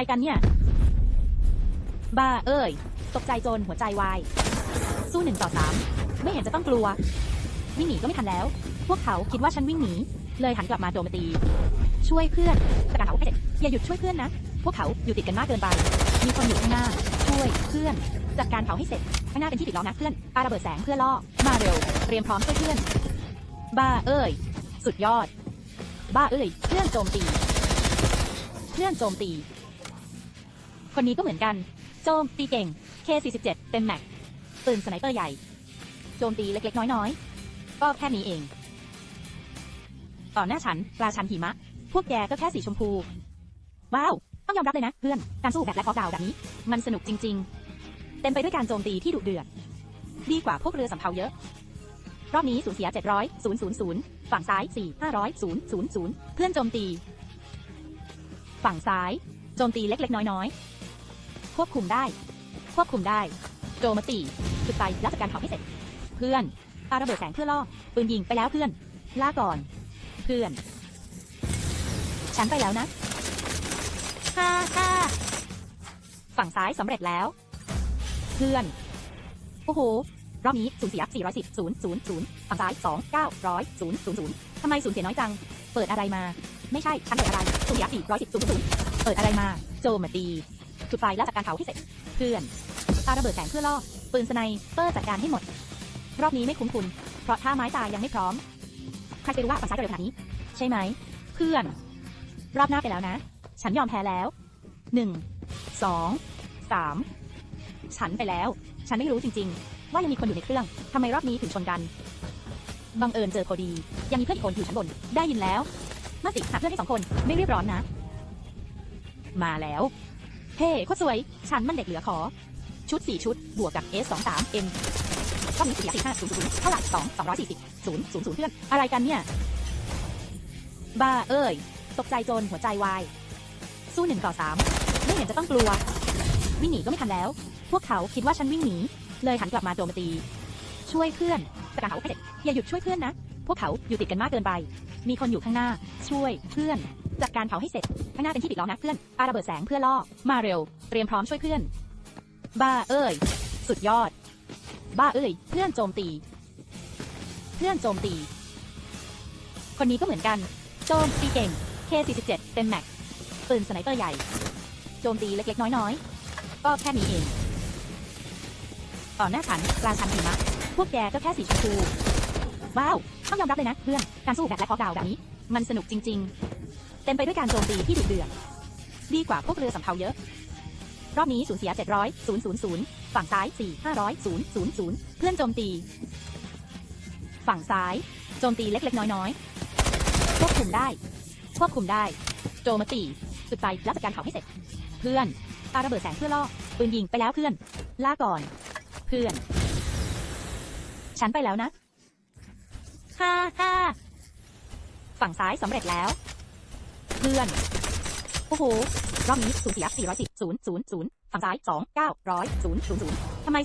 อะไรกันเนี่ย บ้าเอ้ย ตกใจจนหัวใจวาย สู้หนึ่งต่อสามไม่เห็นจะต้องกลัว วิ่งหนีก็ไม่ทันแล้ว พวกเขาคิดว่าฉันวิ่งหนี เลยหันกลับมาโจมตี ช่วยเพื่อนจัดการเขาให้เสร็จอย่าหยุดช่วยเพื่อนนะ พวกเขาอยู่ติดกันมากเกินไป มีคนอยู่ข้างหน้า ช่วยเพื่อน จัดการเขาให้เสร็จ ข้างหน้าเป็นที่ปิดล้อมนะเพื่อนปาระเบิดแสงเพื่อล่อ มาเร็ว เตรียมพร้อมช่วยเพื่อน บ้าเอ้ย สุดยอด บ้าเอ้ย เพื่อนโจมตี เพื่อนโจมตี คนนี้ก็เหมือนกัน โจมตีเก่ง K47 เต็มแม็กปืนสไนเปอร์ใหญ่ โจมตีเล็กๆ น้อยๆ ก็แค่นี้เอง ต่อหน้าฉันปลาชันหิมะ พวกแกก็แค่สีชมพู ว้าว ต้องยอมรับเลยนะ เพื่อน การสู้แบบแลกออฟดาวแบบนี้ มันสนุกจริง ๆ เต็มไปด้วยการโจมตีที่ดุเดือด ดีกว่าพวกเรือสำเภาเยอะ รอบนี้สูญเสีย 700 000 ฝั่งซ้าย 4 500 000 เพื่อนโจมตี ฝั่งซ้าย โจมตีเล็กๆ น้อยๆ ควบคุมได้ ควบคุมได้ โจมตีจุดไฟแล้วจัดการเผาให้เสร็จ เพื่อนปาระเบิดแสงเพื่อล่อ ปืนยิงไปแล้วเพื่อน ล่าก่อน เพื่อน ฉันไปแล้วนะฮ่าฮ่าฝั่งซ้ายสำเร็จแล้ว เพื่อน โอ้โห รอบนี้สูญเสีย 410 000 ฝั่งซ้าย 2 900 000ทำไมสูญเสียน้อยจัง เปิดอะไรมา ไม่ใช่ ฉันเปิดอะไรสูญเสีย410 000 เปิดอะไรมา โจมตี จุดไฟแล้วจัดการเผาให้เสร็จ เพื่อนปาระเบิดแสงเพื่อล่อ ปืนสไนเปอร์จัดการให้หมด รอบนี้ไม่คุ้มคุณ เพราะท่าไม้ตายยังไม่พร้อม ใครจะรู้ว่าฝั่งซ้ายจะเร็วขนาดนี้ ใช่ไหม เพื่อน รอบหน้าไปแล้วนะ ฉันยอมแพ้แล้ว หนึ่ง สอง สาม ฉันไปแล้ว ฉันไม่รู้จริง ๆ ว่ายังมีคนอยู่ในเครื่อง ทำไมรอบนี้ถึงชนกัน บังเอิญเจอพอดี ยังมีเพื่อนอีกคนอยู่ชั้นบน ได้ยินแล้ว มาสิหาเพื่อนให้สองคน ไม่เรียบร้อนนะ มาแล้ว เฮ้โคตรสวย ฉันมันเด็กเหลือขอ ชุด 4 ชุด บวกกับ S 2 3 M ก็มีสี่สี่ห้าศูนย์ศูนย์เท่าไหร่สองสองร้อยสี่สิบศูนย์ศูนย์ศูนย์เพื่อน อะไรกันเนี่ย บ้าเอ้ย ตกใจจนหัวใจวาย สู้หนึ่งต่อสามไม่เห็นจะต้องกลัว วิ่งหนีก็ไม่ทันแล้ว พวกเขาคิดว่าฉันวิ่งหนี เลยหันกลับมาโจมตี ช่วยเพื่อนจัดกาเขาให้เสร็จอย่าหยุดช่วยเพื่อนนะ พวกเขาอยู่ติดกันมากเกินไป มีคนอยู่ข้างหน้า ช่วยเพื่อน จัดการเผาให้เสร็จ ข้างหน้าเป็นที่ปิดล้อมนะเพื่อนปาระเบิดแสงเพื่อล่อ มาเร็ว เตรียมพร้อมช่วยเพื่อน บ้าเอ้ย สุดยอด บ้าเอ้ย เพื่อนโจมตี เพื่อนโจมตี คนนี้ก็เหมือนกัน โจมตีเก่ง K47 เต็มแม็กปืนสไนเปอร์ใหญ่ โจมตีเล็กๆ น้อยๆ ก็แค่นี้เอง ต่อหน้าฉันปลาชันหิมะ พวกแกก็แค่สีชมพูว้าว ต้องยอมรับเลยนะเพื่อน การสู้แบบแลกออฟดาวแบบนี้ มันสนุกจริง ๆ เต็มไปด้วยการโจมตีที่ดุเดือดดีกว่าพวกเรือสำเภาเยอะ รอบนี้สูญเสีย 700 000 ฝั่งซ้าย 4 500 000 เพื่อนโจมตี ฝั่งซ้าย โจมตีเล็ก ๆ น้อยๆ ควบคุมได้ ควบคุมได้ โจมตีจุดไฟแล้วจัดการเผาให้เสร็จ เพื่อนปาระเบิดแสงเพื่อล่อ ปืนยิงไปแล้วเพื่อน ล่าก่อน เพื่อน ฉันไปแล้วนะ ฮ่าฮ่าฝั่งซ้ายสำเร็จแล้ว พื่อน โอ้โห รอบนี้สูญเสีย410 000 ฝั่งซ้าย 2 900 000ทำไม